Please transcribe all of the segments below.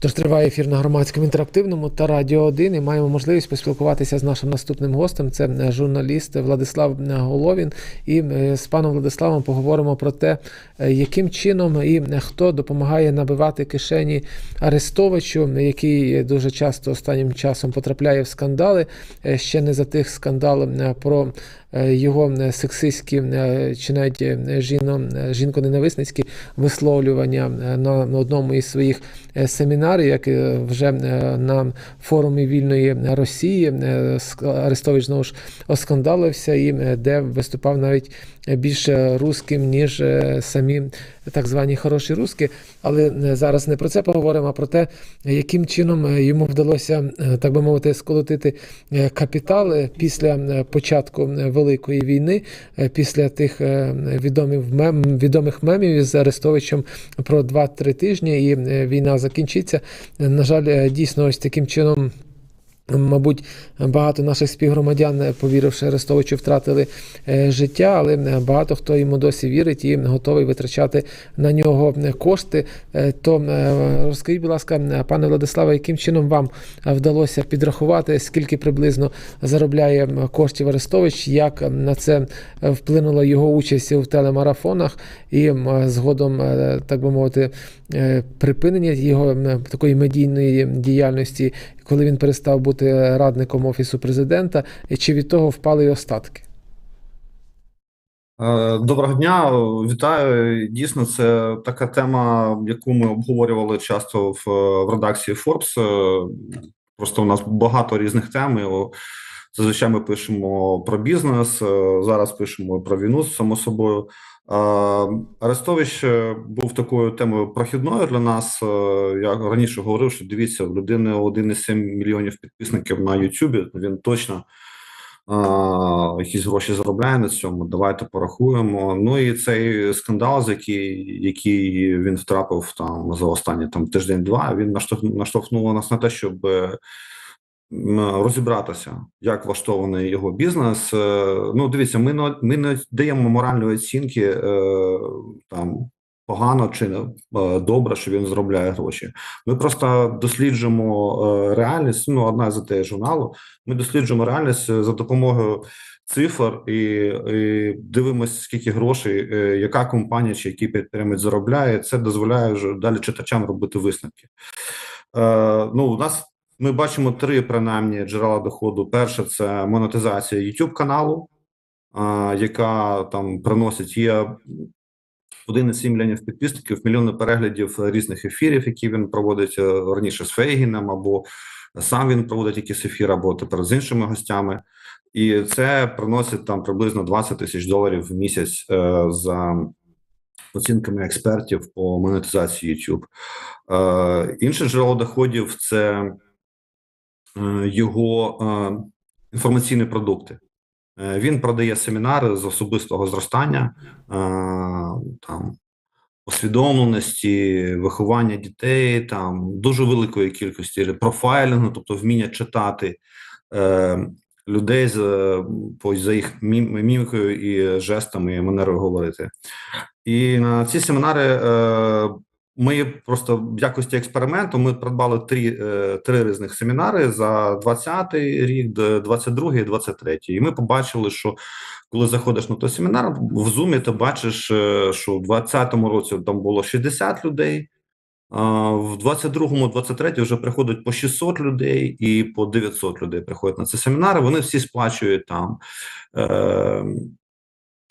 Тож триває ефір на громадському інтерактивному та Радіо 1 і маємо можливість поспілкуватися з нашим наступним гостем. Це е, журналіст Владислав Головін. І е, з паном Владиславом поговоримо про те, е, яким чином і е, хто допомагає набивати кишені Арестовичу, який дуже часто останнім часом потрапляє в скандали. Е, Ще не за тих скандал е, про е, його е, сексистські е, чи навіть е, е, жінко-ненависницькі висловлювання е, на одному із своїх е, семінарів, як е, вже е, на форумі вільної Росії. е, Арестович знову ж оскандалився, і е, де виступав навіть більше русським, ніж е, самі так звані хороші русські. Але е, зараз не про це поговоримо, а про те, яким чином е, йому вдалося, е, так би мовити, сколотити капітал після початку Великої війни, після тих відомих мем, відомих мемів із Арестовичем про 2-3 тижні, і війна закінчиться. На жаль, дійсно, ось таким чином. Мабуть, багато наших співгромадян, е, повіривши Арестовичу, втратили е, життя, але е, багато хто йому досі вірить і готовий витрачати на нього кошти. То розкажіть, будь ласка, пане Владиславе, яким чином вам вдалося підрахувати, скільки приблизно заробляє коштів Арестович, як на це вплинула його участь в телемарафонах і згодом, так би мовити, припинення його такої медійної діяльності, коли він перестав бути радником офісу президента, і чи від того впали й остатки? Е, Доброго дня, вітаю. Дійсно, це така тема, яку ми обговорювали часто в, в редакції Forbes. Е, Просто у нас багато різних тем. Зазвичай ми пишемо про бізнес, е, зараз пишемо про війну, само собою. Арестович е, був такою темою прохідною для нас. Е, Я раніше говорив, що дивіться, в людини 1,7 мільйонів підписників на Ютубі. Він точно якісь гроші заробляє на цьому. Давайте порахуємо. Ну і цей скандал, з який, який він втрапив там за останні там тиждень-два, він наштовх, наштовхнув нас на те, щоб е, розібратися, як влаштований його бізнес. Е, Ну, дивіться, ми не ми не даємо моральної оцінки е, там. Погано чи е, добре, що він заробляє гроші. Ми просто досліджуємо реальність. Ну, одна з ідей журналу. Ми досліджуємо реальність за допомогою цифр і, і дивимося, скільки грошей, яка компанія чи який підприємець заробляє. Це дозволяє вже далі читачам робити висновки. Е, ну, у нас ми бачимо три принаймні джерела доходу. Перше це монетизація YouTube каналу, яка там приносить є 1,7 мільйонів підписників, мільйони переглядів різних ефірів, які він проводить е, раніше з Фейгіном, або сам він проводить якісь ефіри, або тепер з іншими гостями. І це приносить там приблизно 20 тисяч доларів в місяць е, за оцінками експертів по монетизації YouTube. Е, інше джерело доходів це його е, інформаційні продукти. Е, Він продає семінари з особистого зростання, е, там освідомленості, виховання дітей, там дуже великої кількості профайлінгу, тобто вміння читати е, людей з по за їх мім- мімікою і жестами, і манерою говорити. І на ці семінари е, ми просто в якості експерименту ми придбали три, е, три різних семінари за 20-й рік, д- 22-й і 23-й. І ми побачили, що коли заходиш на той семінар, в Zoom ти бачиш, е, що в 20-му році там було 60 людей, в 22-му, 23-й вже приходить по 600 людей і по 900 людей приходять на ці семінари. Вони всі сплачують там.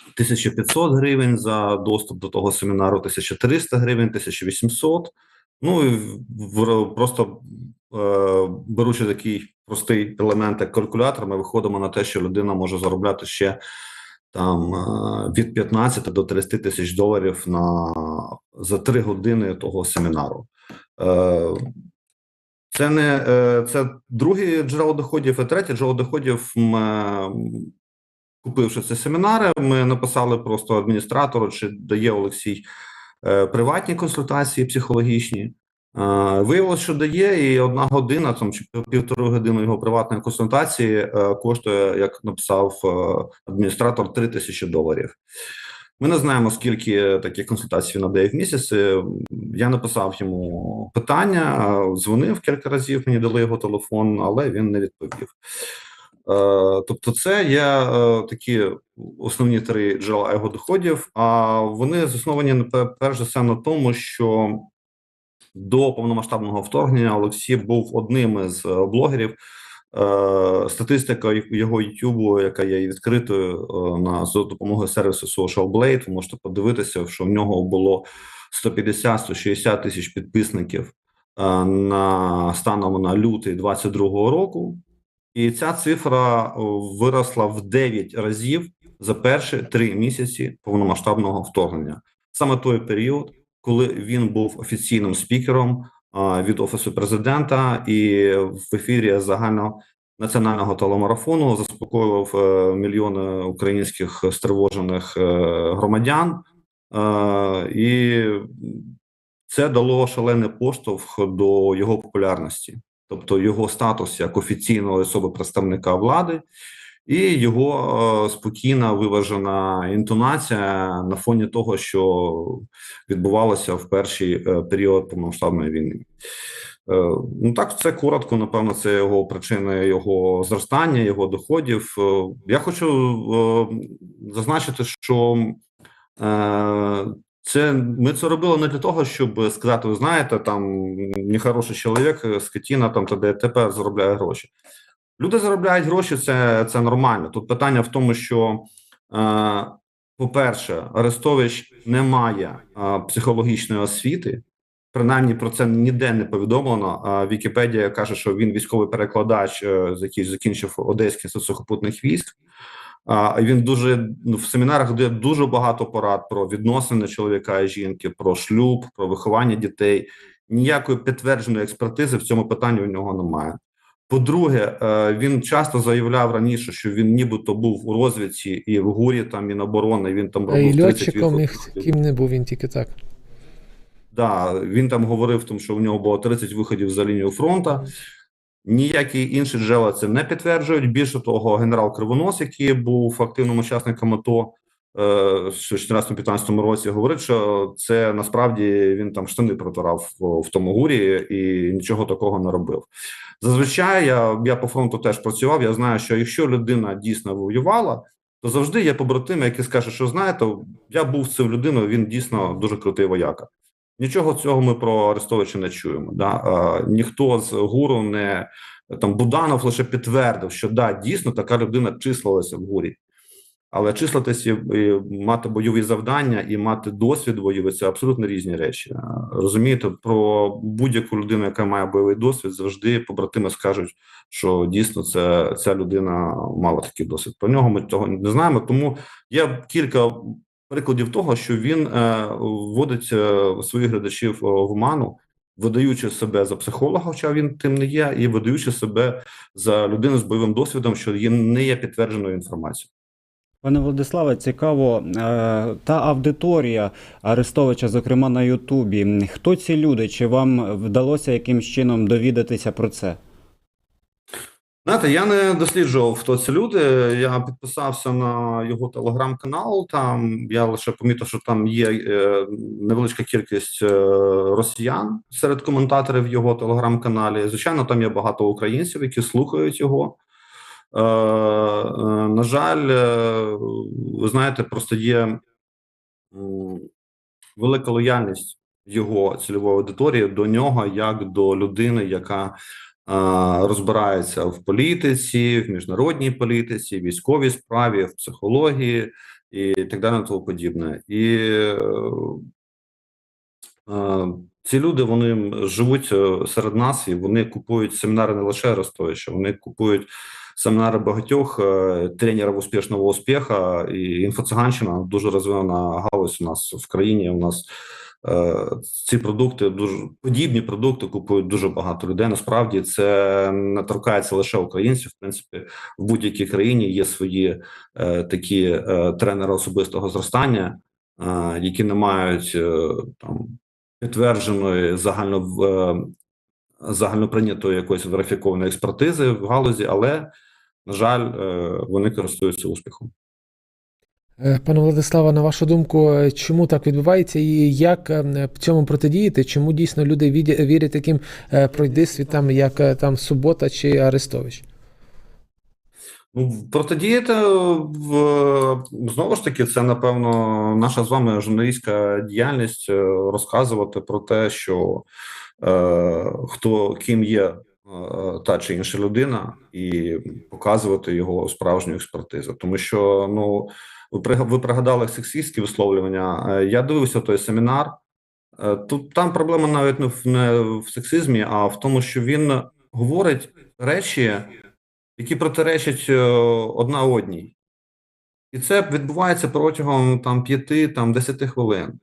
Е, 1500 гривень за доступ до того семінару, 1300 гривень, 1800. Ну і просто е, беручи такий простий елемент, як калькулятор, ми виходимо на те, що людина може заробляти ще там е, від 15 до 30 тисяч доларів на за 3 години того семінару. Е, це не е, це друге джерело доходів, і третє джерело доходів. Купивши ці семінари, ми написали просто адміністратору, чи дає Олексій е, приватні консультації психологічні. Е, Виявилося, що дає, і одна година там чи пів- півтори години його приватної консультації е, коштує, як написав адміністратор, 3 тисячі доларів. Ми не знаємо, скільки таких консультацій він надає в місяць. Я написав йому питання, дзвонив кілька разів, мені дали його телефон, але він не відповів. Е, Тобто, це є е, такі основні три джерела його доходів. А вони засновані перш за все на тому, що до повномасштабного вторгнення Олексій був одним із е, блогерів. Статистика його Ютубу, яка є відкритою на за допомогою сервісу Social Blade, ви можете подивитися, що в нього було 150-160 тисяч підписників на станом на лютий 22-го року, і ця цифра е, виросла в 9 разів за перші три місяці повномасштабного вторгнення. Саме той період, коли він був офіційним спікером від офісу президента, і в ефірі загально національного телемарафону заспокоював е, мільйони українських стривожених е, громадян, Е, і це дало шалений поштовх до його популярності, тобто його статус як офіційної особи представника влади. І його е, спокійна виважена інтонація на фоні того, що відбувалося в перший е, період повномасштабної війни. Е, ну так, це коротко. Напевно, це його причини його зростання, його доходів. Я хочу зазначити, що це ми це робили не для того, щоб сказати: ви знаєте, там нехороший чоловік, скотіна там та ДТП заробляє гроші. Люди заробляють гроші, це, це нормально. Тут питання в тому, що, е, по-перше, Арестович не має е, психологічної освіти. Принаймні про це ніде не повідомлено. Вікіпедія каже, що він військовий перекладач, е, який закінчив Одеський сухопутних військ. А він дуже ну, в семінарах дає дуже багато порад про відносини чоловіка і жінки, про шлюб, про виховання дітей. Ніякої підтвердженої експертизи в цьому питанні у нього немає. По-друге, е, він часто заявляв раніше, що він нібито був у розвідці і в гурі там Міноборони. Він там робив і льотчиком, і ким не був він тільки так. Да, він там говорив, тому що у нього було 30 виходів за лінію фронту. Ніякі інші джерела це не підтверджують. Більше того, генерал Кривонос, який був активним учасником АТО е, в 2014-2015 році, говорить, що це насправді він там штани протирав в тому гурі і нічого такого не робив. Зазвичай я, я по фронту теж працював. Я знаю, що якщо людина дійсно воювала, то завжди є побратими, які скажуть, що знаєте, я був цим людиною, він дійсно дуже крутий вояка. Нічого цього ми про Арестовича не чуємо. Да? А, ніхто з гуру не там Буданов лише підтвердив, що да, дійсно така людина числилася в гурі. Але числитися і, мати бойові завдання і мати досвід бойовий це абсолютно різні речі. Розумієте, про будь-яку людину, яка має бойовий досвід, завжди побратими скажуть, що дійсно це ця людина мала такий досвід. Про нього ми того не знаємо. Тому є кілька прикладів того, що він е, вводить е, своїх глядачів е, в оману, видаючи себе за психолога, хоча він тим не є, і видаючи себе за людину з бойовим досвідом, що є не є підтвердженою інформацією. Пане Владиславе, цікаво, та аудиторія Арестовича, зокрема на Ютубі. Хто ці люди? Чи вам вдалося якимсь чином довідатися про це? Знаєте, я не досліджував, хто ці люди. Я підписався на його телеграм-канал. Там я лише помітив, що там є е, невеличка кількість е, росіян серед коментаторів його телеграм-каналі. Звичайно, там є багато українців, які слухають його. Е, на жаль, ви знаєте, просто є велика лояльність його цільової аудиторії до нього, як до людини, яка розбирається в політиці, в міжнародній політиці, військовій справі, в психології і так далі, тому подібне. І е, е, ці люди вони живуть е, серед нас і вони купують семінари не лише Арестовича, вони купують семінари багатьох тренерів успішного успіха. І інфоциганщина дуже розвинена галузь у нас в країні. У нас ці продукти дуже подібні продукти купують дуже багато людей. Насправді це не торкається лише українців. В принципі, в будь-якій країні є свої е, такі е, тренери особистого зростання, е, які не мають е, там підтвердженої загально е, загальноприйнятої якоїсь верифікованої експертизи в галузі, але на жаль, е, вони користуються успіхом. Е, Пане Владиславе, на вашу думку, е, чому так відбувається і як е, цьому протидіяти? Чому дійсно люди вірять таким пройдисвітам, як там Субота чи Арестович? Ну, протидіяти знову ж таки, це напевно наша з вами журналістська діяльність розказувати про те, що е, хто ким є та чи інша людина, і показувати його справжню експертизу. Тому що ну ви пригадали сексистські висловлювання. Е, Я дивився той семінар. Е, Тут там проблема навіть не в не в сексизмі, а в тому, що він говорить речі які протиречать е, одна одній. І це відбувається протягом там 5 там 10 хвилин.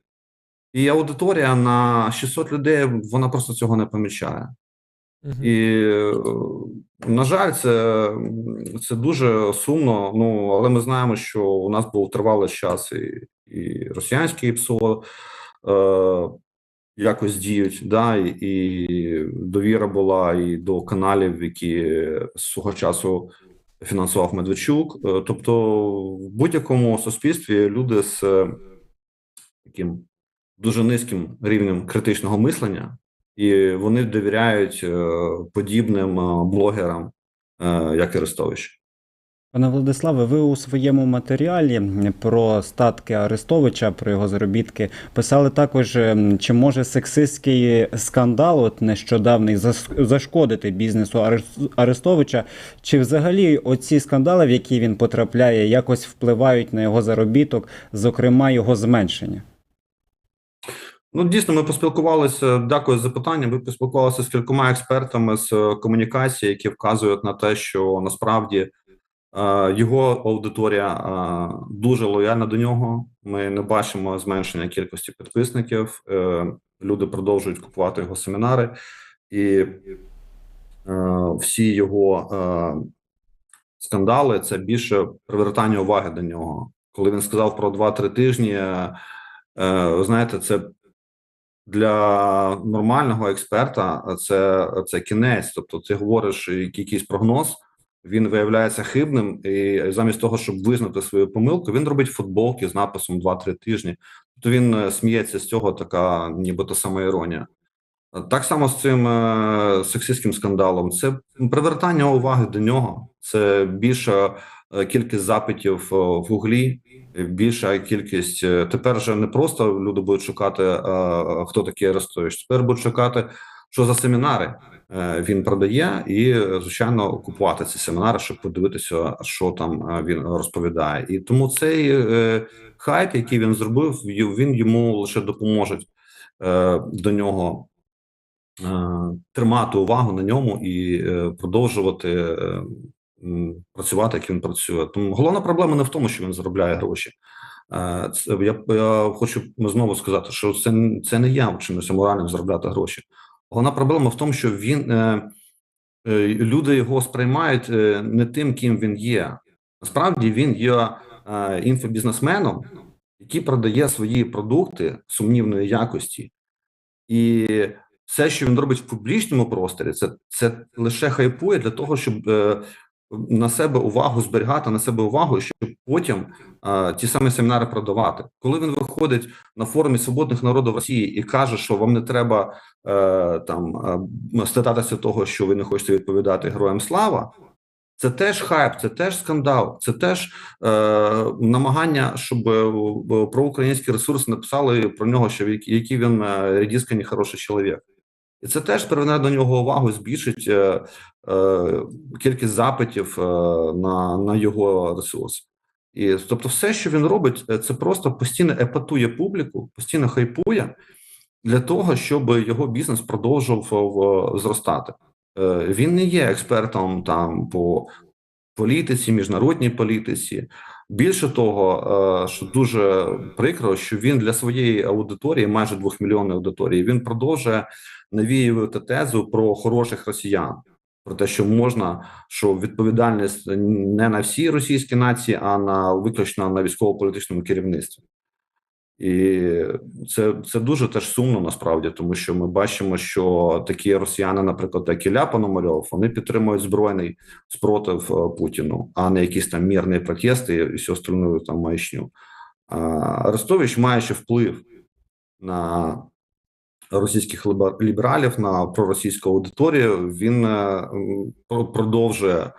І аудиторія на 600 людей вона просто цього не помічає. І, е, на жаль, це, це дуже сумно. Ну, але ми знаємо, що у нас був тривалий час і, і росіянські ПСО е, якось діють, да, і, і довіра була і до каналів, які свого часу фінансував Медведчук. Е, Тобто, в будь-якому суспільстві люди з е, таким дуже низьким рівнем критичного мислення, і вони довіряють е, подібним е, блогерам, е, як Арестович. Пане Владиславе, ви у своєму матеріалі про статки Арестовича, про його заробітки, писали також, чи може сексистський скандал, от нещодавний, зашкодити бізнесу Арес- Арестовича, чи взагалі оці скандали, в які він потрапляє, якось впливають на його заробіток, зокрема його зменшення? Ну, дійсно, ми поспілкувалися. Дякую за запитання. Ми поспілкувалися з кількома експертами з е, комунікації, які вказують на те, що насправді е, його аудиторія е, дуже лояльна до нього. Ми не бачимо зменшення кількості підписників. Люди продовжують купувати його семінари, і всі його скандали це більше привертання уваги до нього. Коли він сказав про 2-3 тижні, ви знаєте, це для нормального експерта це, це кінець. Тобто, ти говориш якийсь прогноз, він виявляється хибним, і замість того, щоб визнати свою помилку, він робить футболки з написом 2-3 тижні. Тобто він е, сміється з цього, така нібито самоіронія. Так само з цим е, сексистським скандалом. Це привертання уваги до нього, це більша е, кількість запитів е, в Гуглі, більша кількість. е, Тепер вже не просто люди будуть шукати, е, е, хто такий Арестович, тепер будуть шукати, що за семінари е, він продає, і е, звичайно купувати ці семінари, щоб подивитися, що там е, він розповідає. І тому цей е, хайп, який він зробив, він йому лише допоможе е, до нього е, тримати увагу на ньому і е, продовжувати е, працювати, як він працює. Тому головна проблема не в тому, що він заробляє гроші. Це я, я хочу знову сказати, що це, це не я чимось аморальним заробляти гроші. Головна проблема в тому, що він е, е, люди його сприймають е, не тим, ким він є. Насправді він є е, інфобізнесменом, який продає свої продукти сумнівної якості, і все, що він робить в публічному просторі, це, це лише хайпує для того, щоб е, на себе увагу зберігати, на себе увагу, щоб потім е, ті самі семінари продавати. Коли він виходить на форумі свободних народів Росії і каже, що вам не треба е, там е, стататися того, що ви не хочете відповідати героям слава. Це теж хайп, це теж скандал, це теж е, намагання, щоб е, в- про українські ресурси написали про нього, що який він рідісканий хороший чоловік. І це теж приверне до нього увагу, збільшить е, е, кількість запитів е, на, на його ресурс. І тобто, все, що він робить, е, це просто постійно епатує публіку, постійно хайпує для того, щоб його бізнес продовжував е, зростати. Е, Він не є експертом там по політиці, міжнародній політиці. Більше того, е, що дуже прикро, що він для своєї аудиторії, майже двохмільйонної аудиторії, він продовжує навіювати тезу про хороших росіян, про те, що можна, що відповідальність не на всій російській нації, а на виключно на військово-політичному керівництві. І це, це дуже теж сумно насправді, тому що ми бачимо, що такі росіяни, наприклад, як Ілля Пономарьов, вони підтримують збройний спротив е, Путіну, а не якісь там мірні протести і всю остальну там маячню. Арестович має ще вплив на російських лібералів, на проросійську аудиторію. Він е, продовжує е,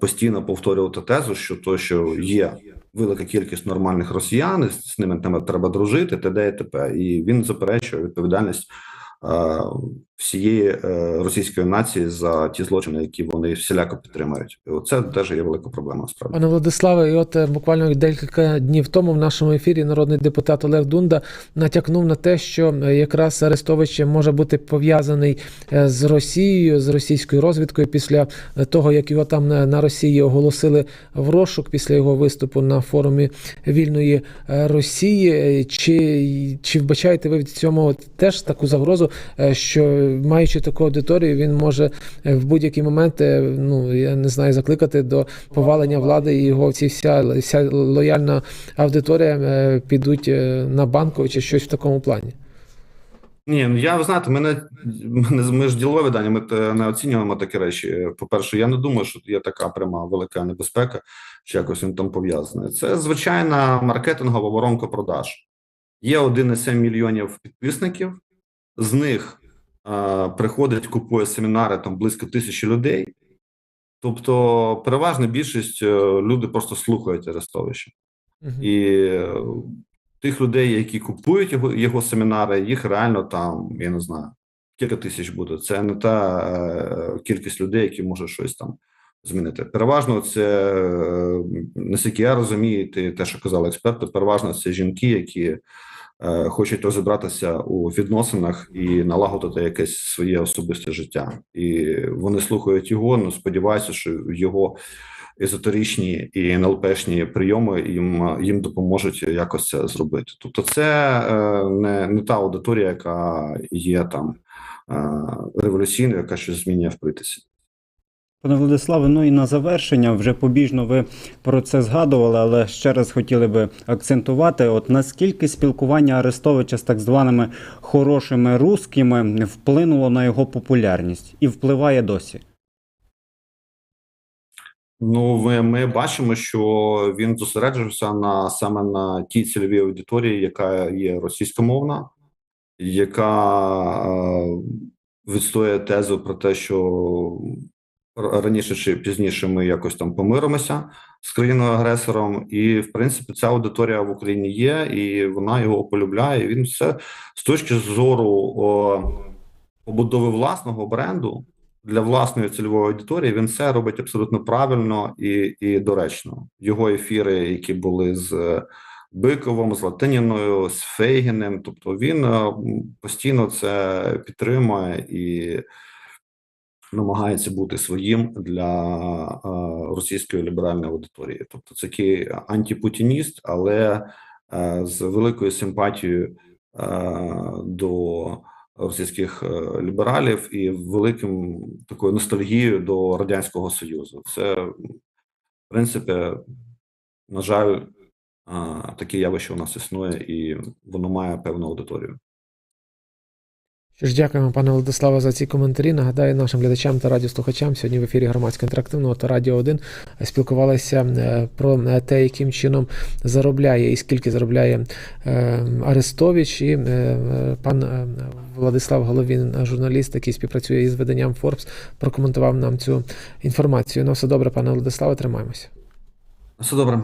постійно повторювати тезу, що то, що є велика кількість нормальних росіян, з ними треба- дружити, т.д. і т.п. І він заперечує відповідальність е, всієї е, російської нації за ті злочини, які вони всіляко підтримують. І це теж є велика проблема. Насправді. Пане Владиславе, і от е, буквально декілька днів тому в нашому ефірі народний депутат Олег Дунда натякнув на те, що е, якраз Арестович може бути пов'язаний з Росією, з російською розвідкою після того, як його там на Росії оголосили в розшук після його виступу на форумі вільної Росії. Чи, чи вбачаєте ви в цьому теж таку загрозу, що маючи таку аудиторію, він може е, в будь-який момент, е, ну я не знаю, закликати до повалення влади і його ці вся, вся лояльна аудиторія е, підуть на банку чи щось в такому плані. Ні, ну я ви знаєте, мене ми, ми ж ділові дані, ми не оцінюємо такі речі. По-перше, я не думаю, що є така пряма велика небезпека, що якось він там пов'язаний. Це звичайна маркетингова воронка продаж. Є 1,7 мільйонів підписників, з них приходить, купує семінари там близько тисячі людей. Тобто, переважна більшість е, люди просто слухають Арестовича. Мгм. І е, тих людей, які купують його, його семінари, їх реально там, я не знаю, кілька тисяч буде. Це не та е, кількість людей, які можуть щось там змінити. Переважно це, е, наскільки я розумію, те, що казали експерти, переважно це жінки, які хочуть розібратися у відносинах і налагодити якесь своє особисте життя. І вони слухають його, ну сподіваюся, що його езотеричні і НЛПшні прийоми їм, їм допоможуть якось це зробити. Тобто, це е, не, не та аудиторія, яка є там е, революційною, яка щось змінює в притисі. Пане Владиславе, ну і на завершення вже побіжно ви про це згадували, але ще раз хотіли би акцентувати: от наскільки спілкування Арестовича з так званими хорошими русскими вплинуло на його популярність і впливає досі? Ну, ви, ми бачимо, що він зосереджувався на саме на тій цільовій аудиторії, яка є російськомовна, яка е, відстоює тезу про те, що раніше чи пізніше ми якось там помиримося з країною-агресором, і в принципі ця аудиторія в Україні є, і вона його полюбляє. Він все з точки зору о, побудови власного бренду для власної цільової аудиторії він все робить абсолютно правильно і, і доречно. Його ефіри, які були з Биковим, з Латиніною, з Фейгіним, тобто він е, постійно це підтримує і намагається бути своїм для е, російської ліберальної аудиторії. Тобто це такий антипутініст, але е, з великою симпатією е, до російських лібералів і великим такою ностальгією до радянського союзу. Це в принципі, на жаль, таке явище у нас існує, і воно має певну аудиторію. Що ж, дякуємо, пане Владиславе, за ці коментарі. Нагадаю нашим глядачам та радіослухачам сьогодні в ефірі громадського інтерактивного та Радіо 1 спілкувалися е, про е, те, яким чином заробляє і скільки заробляє е, Арестович. І пан Владислав Головін, журналіст, який співпрацює із виданням Forbes, прокоментував нам цю інформацію. Ну, все добре, пане Владиславе, тримаємося. Все добре.